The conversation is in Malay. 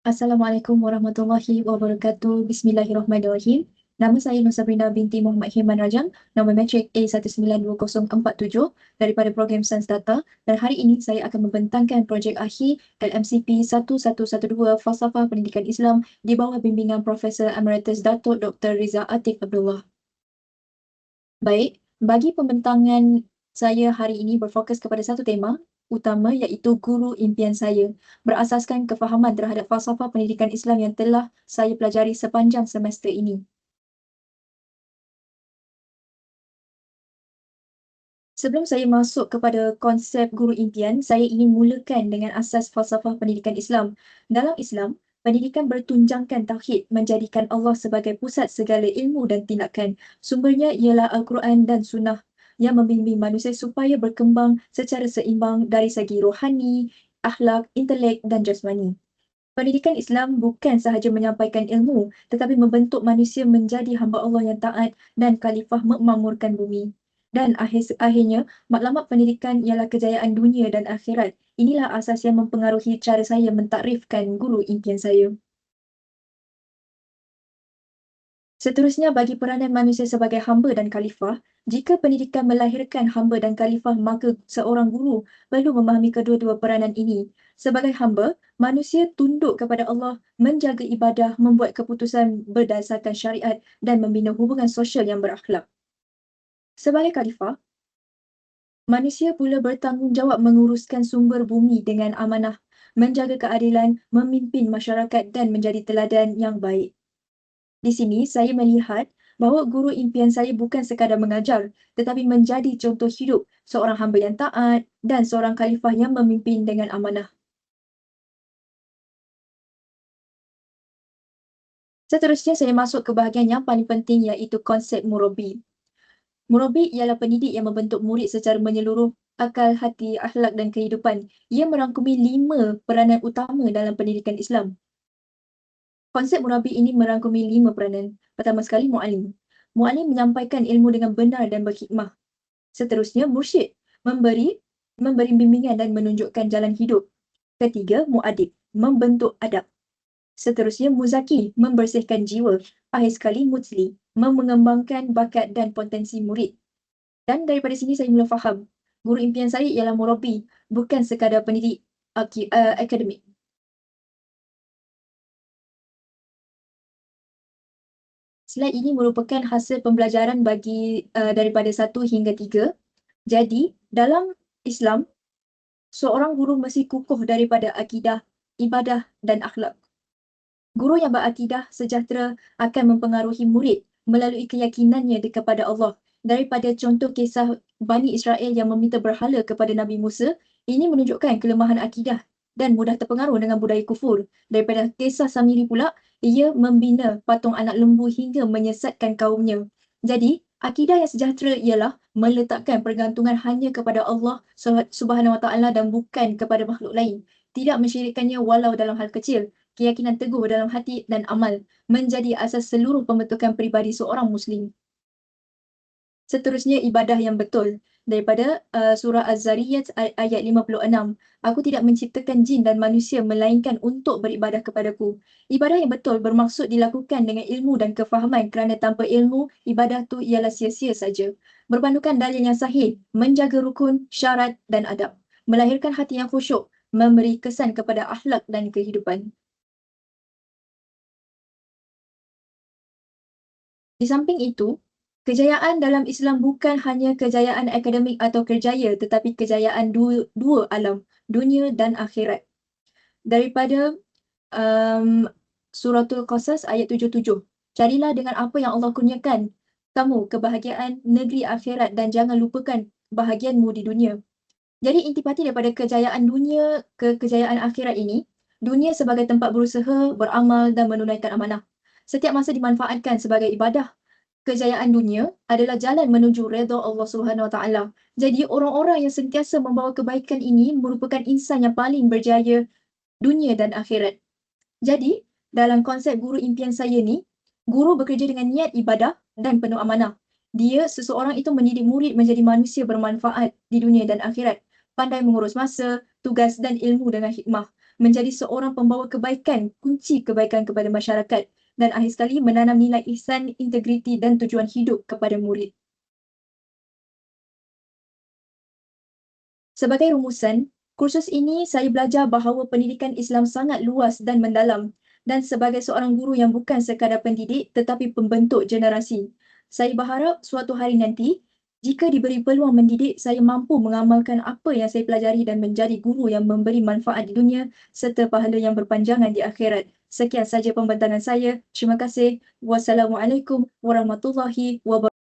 Assalamualaikum warahmatullahi wabarakatuh. Bismillahirrahmanirrahim. Nama saya Nur Sabrina binti Muhammad Himan Rajang, nama matrik A192047 daripada program Sains Data dan hari ini saya akan membentangkan projek akhir LMCP 1112 Falsafah Pendidikan Islam di bawah bimbingan Profesor Emeritus Datuk Dr. Riza Atik Abdullah. Baik, bagi pembentangan saya hari ini berfokus kepada satu tema utama iaitu guru impian saya berasaskan kefahaman terhadap falsafah pendidikan Islam yang telah saya pelajari sepanjang semester ini. Sebelum saya masuk kepada konsep guru impian, saya ingin mulakan dengan asas falsafah pendidikan Islam. Dalam Islam, pendidikan bertunjangkan tauhid menjadikan Allah sebagai pusat segala ilmu dan tindakan. Sumbernya ialah Al-Quran dan Sunnah yang membimbing manusia supaya berkembang secara seimbang dari segi rohani, akhlak, intelek dan jasmani. Pendidikan Islam bukan sahaja menyampaikan ilmu tetapi membentuk manusia menjadi hamba Allah yang taat dan khalifah memakmurkan bumi. Dan akhir akhirnya, maklumat pendidikan ialah kejayaan dunia dan akhirat. Inilah asas yang mempengaruhi cara saya mentakrifkan guru impian saya. Seterusnya bagi peranan manusia sebagai hamba dan khalifah, jika pendidikan melahirkan hamba dan khalifah maka seorang guru perlu memahami kedua-dua peranan ini. Sebagai hamba, manusia tunduk kepada Allah, menjaga ibadah, membuat keputusan berdasarkan syariat dan membina hubungan sosial yang berakhlak. Sebagai khalifah, manusia pula bertanggungjawab menguruskan sumber bumi dengan amanah, menjaga keadilan, memimpin masyarakat dan menjadi teladan yang baik. Di sini saya melihat bahawa guru impian saya bukan sekadar mengajar tetapi menjadi contoh hidup seorang hamba yang taat dan seorang khalifah yang memimpin dengan amanah. Seterusnya saya masuk ke bahagian yang paling penting iaitu konsep murabi. Murabi ialah pendidik yang membentuk murid secara menyeluruh akal, hati, akhlak dan kehidupan. Ia merangkumi lima peranan utama dalam pendidikan Islam. Konsep murabi ini merangkumi lima peranan. Pertama sekali, mu'alim. Mu'alim menyampaikan ilmu dengan benar dan berhikmah. Seterusnya, mursyid. Memberi memberi bimbingan dan menunjukkan jalan hidup. Ketiga, mu'adib. Membentuk adab. Seterusnya, muzaki. Membersihkan jiwa. Akhir sekali, mutsli. Mengembangkan bakat dan potensi murid. Dan daripada sini saya mula faham. Guru impian saya ialah murabi. Bukan sekadar pendidik uh, akademik. Slide ini merupakan hasil pembelajaran bagi uh, daripada satu hingga tiga. Jadi, dalam Islam, seorang guru mesti kukuh daripada akidah, ibadah dan akhlak. Guru yang berakidah sejahtera akan mempengaruhi murid melalui keyakinannya kepada Allah. Daripada contoh kisah Bani Israel yang meminta berhala kepada Nabi Musa, ini menunjukkan kelemahan akidah dan mudah terpengaruh dengan budaya kufur. Daripada kisah Samiri pula, ia membina patung anak lembu hingga menyesatkan kaumnya. Jadi, akidah yang sejahtera ialah meletakkan pergantungan hanya kepada Allah Subhanahu Wa Taala dan bukan kepada makhluk lain. Tidak mensyirikkannya walau dalam hal kecil. Keyakinan teguh dalam hati dan amal menjadi asas seluruh pembentukan peribadi seorang Muslim. Seterusnya ibadah yang betul daripada uh, surah Az-Zariyat ayat 56. Aku tidak menciptakan jin dan manusia melainkan untuk beribadah kepadaku. Ibadah yang betul bermaksud dilakukan dengan ilmu dan kefahaman kerana tanpa ilmu ibadah tu ialah sia-sia saja. Berpandukan dalil yang sahih, menjaga rukun, syarat dan adab. Melahirkan hati yang khusyuk, memberi kesan kepada akhlak dan kehidupan. Di samping itu, Kejayaan dalam Islam bukan hanya kejayaan akademik atau kerjaya tetapi kejayaan dua, dua alam, dunia dan akhirat. Daripada um, suratul Qasas ayat 77. Carilah dengan apa yang Allah kurniakan kamu kebahagiaan negeri akhirat dan jangan lupakan bahagianmu di dunia. Jadi intipati daripada kejayaan dunia ke kejayaan akhirat ini, dunia sebagai tempat berusaha, beramal dan menunaikan amanah. Setiap masa dimanfaatkan sebagai ibadah kejayaan dunia adalah jalan menuju redha Allah Subhanahu Wa Taala. Jadi orang-orang yang sentiasa membawa kebaikan ini merupakan insan yang paling berjaya dunia dan akhirat. Jadi dalam konsep guru impian saya ni, guru bekerja dengan niat ibadah dan penuh amanah. Dia seseorang itu mendidik murid menjadi manusia bermanfaat di dunia dan akhirat. Pandai mengurus masa, tugas dan ilmu dengan hikmah. menjadi seorang pembawa kebaikan, kunci kebaikan kepada masyarakat dan akhir sekali menanam nilai ihsan, integriti dan tujuan hidup kepada murid. Sebagai rumusan, kursus ini saya belajar bahawa pendidikan Islam sangat luas dan mendalam dan sebagai seorang guru yang bukan sekadar pendidik tetapi pembentuk generasi. Saya berharap suatu hari nanti, jika diberi peluang mendidik, saya mampu mengamalkan apa yang saya pelajari dan menjadi guru yang memberi manfaat di dunia serta pahala yang berpanjangan di akhirat. Sekian saja pembentangan saya. Terima kasih. Wassalamualaikum warahmatullahi wabarakatuh.